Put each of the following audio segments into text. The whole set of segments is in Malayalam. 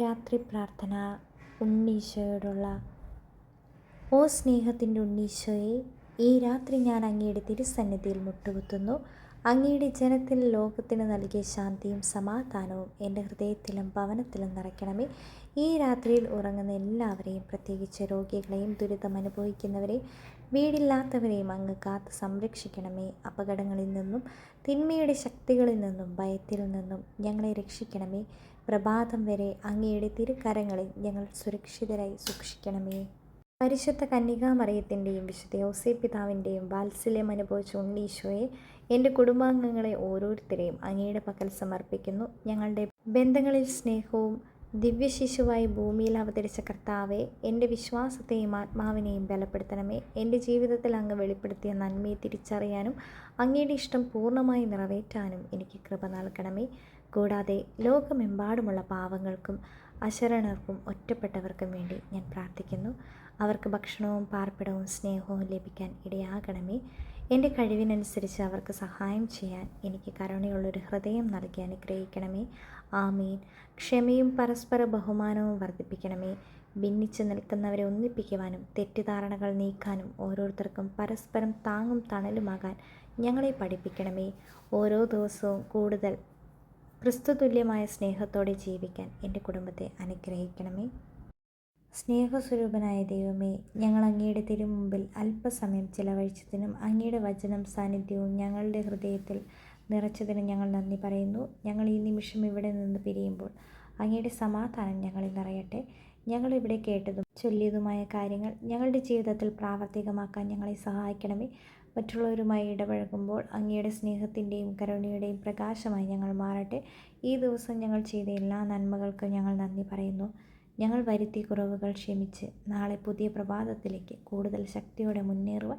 രാത്രി പ്രാർത്ഥന ഉണ്ണീശോയോടുള്ള ഓ സ്നേഹത്തിന്റെ ഉണ്ണീശോയെ ഈ രാത്രി ഞാൻ അങ്ങയുടെ തിരുസന്നിധിയിൽ മുട്ടുകുത്തുന്നു. അങ്ങയുടെ ജനത്തിൽ ലോകത്തിന് നൽകിയ ശാന്തിയും സമാധാനവും എന്റെ ഹൃദയത്തിലും ഭവനത്തിലും നിറയ്ക്കണമേ. ഈ രാത്രിയിൽ ഉറങ്ങുന്ന എല്ലാവരെയും പ്രത്യേകിച്ച് രോഗികളെയും ദുരിതം അനുഭവിക്കുന്നവരെയും വീടില്ലാത്തവരെയും അങ്ങ് കാത്ത് സംരക്ഷിക്കണമേ. അപകടങ്ങളിൽ നിന്നും തിന്മയുടെ ശക്തികളിൽ നിന്നും ഭയത്തിൽ നിന്നും ഞങ്ങളെ രക്ഷിക്കണമേ. പ്രഭാതം വരെ അങ്ങയുടെ തിരുക്കരങ്ങളിൽ ഞങ്ങൾ സുരക്ഷിതരായി സൂക്ഷിക്കണമേ. പരിശുദ്ധ കന്യകാമറിയത്തിന്റെയും വിശുദ്ധ യോസേ പിതാവിന്റെയും വാത്സല്യം അനുഭവിച്ച ഉണ്ണീശോയെ എന്റെ കുടുംബാംഗങ്ങളെ ഓരോരുത്തരെയും അങ്ങയുടെ പക്കൽ സമർപ്പിക്കുന്നു. ഞങ്ങളുടെ ബന്ധങ്ങളിൽ സ്നേഹവും ദിവ്യശിശുവായി ഭൂമിയിൽ അവതരിച്ച കർത്താവെ എന്റെ വിശ്വാസത്തെയും ആത്മാവിനെയും ബലപ്പെടുത്തണമേ. എന്റെ ജീവിതത്തിൽ അങ്ങ് വെളിപ്പെടുത്തിയ നന്മയെ തിരിച്ചറിയാനും അങ്ങയുടെ ഇഷ്ടം പൂർണമായി നിറവേറ്റാനും എനിക്ക് കൃപ നൽകണമേ. കൂടാതെ ലോകമെമ്പാടുമുള്ള പാവങ്ങൾക്കും അശരണർക്കും ഒറ്റപ്പെട്ടവർക്കും വേണ്ടി ഞാൻ പ്രാർത്ഥിക്കുന്നു. അവർക്ക് ഭക്ഷണവും പാർപ്പിടവും സ്നേഹവും ലഭിക്കാൻ ഇടയാകണമേ. എന്റെ കഴിവിനനുസരിച്ച് അവർക്ക് സഹായം ചെയ്യാൻ എനിക്ക് കരുണയുള്ളൊരു ഹൃദയം നൽകി അനുഗ്രഹിക്കണമേ. ആമീൻ. ക്ഷമയും പരസ്പര ബഹുമാനവും വർദ്ധിപ്പിക്കണമേ. ഭിന്നിച്ച് നിൽക്കുന്നവരെ ഒന്നിപ്പിക്കുവാനും തെറ്റിദ്ധാരണകൾ നീക്കാനും ഓരോരുത്തർക്കും പരസ്പരം താങ്ങും തണലുമാകാൻ ഞങ്ങളെ പഠിപ്പിക്കണമേ. ഓരോ ദിവസവും കൂടുതൽ ക്രിസ്തുതുല്യമായ സ്നേഹത്തോടെ ജീവിക്കാൻ എന്റെ കുടുംബത്തെ അനുഗ്രഹിക്കണമേ. സ്നേഹസ്വരൂപനായ ദൈവമേ ഞങ്ങൾ അങ്ങയുടെ തിരുമുമ്പിൽ അല്പസമയം ചിലവഴിച്ചതിനും അങ്ങയുടെ വചനം സാന്നിധ്യവും ഞങ്ങളുടെ ഹൃദയത്തിൽ നിറച്ചതിനും ഞങ്ങൾ നന്ദി പറയുന്നു. ഞങ്ങൾ ഈ നിമിഷം ഇവിടെ നിന്ന് പിരിയുമ്പോൾ അങ്ങയുടെ സമാധാനം ഞങ്ങളിൽ നിറയട്ടെ. ഞങ്ങളിവിടെ കേട്ടതും ചൊല്ലിയതുമായ കാര്യങ്ങൾ ഞങ്ങളുടെ ജീവിതത്തിൽ പ്രാവർത്തികമാക്കാൻ ഞങ്ങളെ സഹായിക്കണമേ. മറ്റുള്ളവരുമായി ഇടപഴകുമ്പോൾ അങ്ങയുടെ സ്നേഹത്തിന്റെയും കരുണയുടെയും പ്രകാശമായി ഞങ്ങൾ മാറട്ടെ. ഈ ദിവസം ഞങ്ങൾ ചെയ്ത എല്ലാ നന്മകൾക്കും ഞങ്ങൾ നന്ദി പറയുന്നു. ഞങ്ങൾ വരുത്തിയ കുറവുകൾ ക്ഷമിച്ച് നാളെ പുതിയ പ്രഭാതത്തിലേക്ക് കൂടുതൽ ശക്തിയോടെ മുന്നേറുവാൻ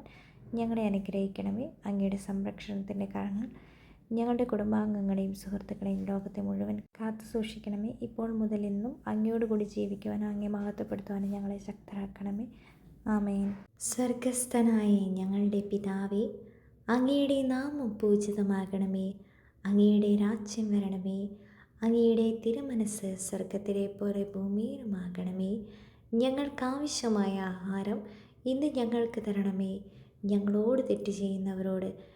ഞങ്ങളെ അനുഗ്രഹിക്കണമേ. അങ്ങയുടെ സംരക്ഷണത്തിന്റെ കാരണങ്ങൾ ഞങ്ങളുടെ കുടുംബാംഗങ്ങളെയും സുഹൃത്തുക്കളെയും ലോകത്തെ മുഴുവൻ കാത്തു സൂക്ഷിക്കണമേ. ഇപ്പോൾ മുതൽ ഇന്നും അങ്ങയോടുകൂടി ജീവിക്കുവാനും അങ്ങേ മഹത്വപ്പെടുത്തുവാനും ഞങ്ങളെ ശക്തരാക്കണമേ. ആമേൻ. സ്വർഗസ്ഥനായ ഞങ്ങളുടെ പിതാവേ അങ്ങയുടെ നാമം പൂജിതമാകണമേ. അങ്ങയുടെ രാജ്യം വരണമേ. അങ്ങയുടെ തിരുമനസ് സ്വർഗത്തിലെ പോലെ ഭൂമിയിലുമാകണമേ. ഞങ്ങൾക്കാവശ്യമായ ആഹാരം ഇന്ന് ഞങ്ങൾക്ക് തരണമേ. ഞങ്ങളോട് തെറ്റ് ചെയ്യുന്നവരോട്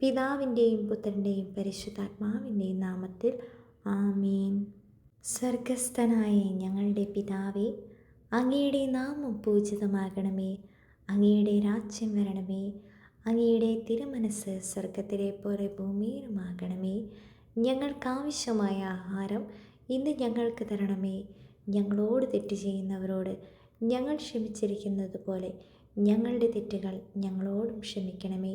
പിതാവിന്റെയും പുത്രന്റെയും പരിശുദ്ധാത്മാവിന്റെയും നാമത്തിൽ ആമീൻ. സ്വർഗസ്ഥനായ ഞങ്ങളുടെ പിതാവേ അങ്ങയുടെ നാമം പൂജിതമാകണമേ അങ്ങയുടെ രാജ്യം വരണമേ അങ്ങയുടെ തിരുമനസ് സ്വർഗത്തിലെ പോലെ ഭൂമിയിലുമാകണമേ. ഞങ്ങൾക്കാവശ്യമായ ആഹാരം ഇന്ന് ഞങ്ങൾക്ക് തരണമേ. ഞങ്ങളോട് തെറ്റ് ചെയ്യുന്നവരോട് ഞങ്ങൾ ക്ഷമിച്ചിരിക്കുന്നത് പോലെ ഞങ്ങളുടെ തെറ്റുകൾ ഞങ്ങളോടും ക്ഷമിക്കണമേ.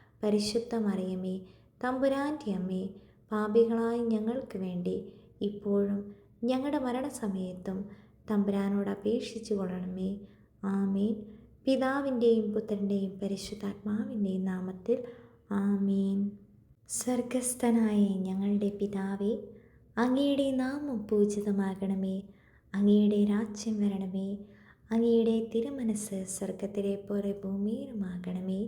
പരിശുദ്ധ മറിയമേ തമ്പുരാന്റെ അമ്മേ പാപികളായ ഞങ്ങൾക്ക് വേണ്ടി ഇപ്പോഴും ഞങ്ങളുടെ മരണസമയത്തും തമ്പുരാനോട് അപേക്ഷിച്ചു കൊള്ളണമേ. ആമീൻ. പിതാവിന്റെയും പുത്രന്റെയും പരിശുദ്ധാത്മാവിന്റെയും നാമത്തിൽ ആമീൻ. സ്വർഗസ്ഥനായ ഞങ്ങളുടെ പിതാവേ അങ്ങയുടെ നാമം പൂജിതമാകണമേ. അങ്ങയുടെ രാജ്യം വരണമേ. അങ്ങയുടെ തിരുമനസ് സ്വർഗത്തിലെ പോലെ ഭൂമിയിലുമാകണമേ.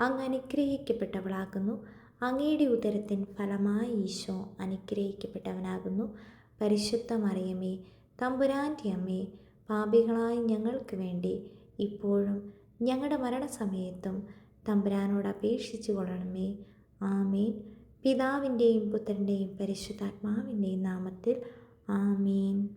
അങ്ങ് അനുഗ്രഹിക്കപ്പെട്ടവളാകുന്നു. അങ്ങയുടെ ഉദരത്തിൻ ഫലമായി ഈശോ അനുഗ്രഹിക്കപ്പെട്ടവനാകുന്നു. പരിശുദ്ധ മറിയമേ തമ്പുരാന്റെ അമ്മേ പാപികളായ ഞങ്ങൾക്ക് വേണ്ടി ഇപ്പോഴും ഞങ്ങളുടെ മരണസമയത്തും തമ്പുരാനോട് അപേക്ഷിച്ചു കൊള്ളണമേ. ആമേൻ. പിതാവിന്റെയും പുത്രന്റെയും പരിശുദ്ധാത്മാവിന്റെയും നാമത്തിൽ ആമീൻ.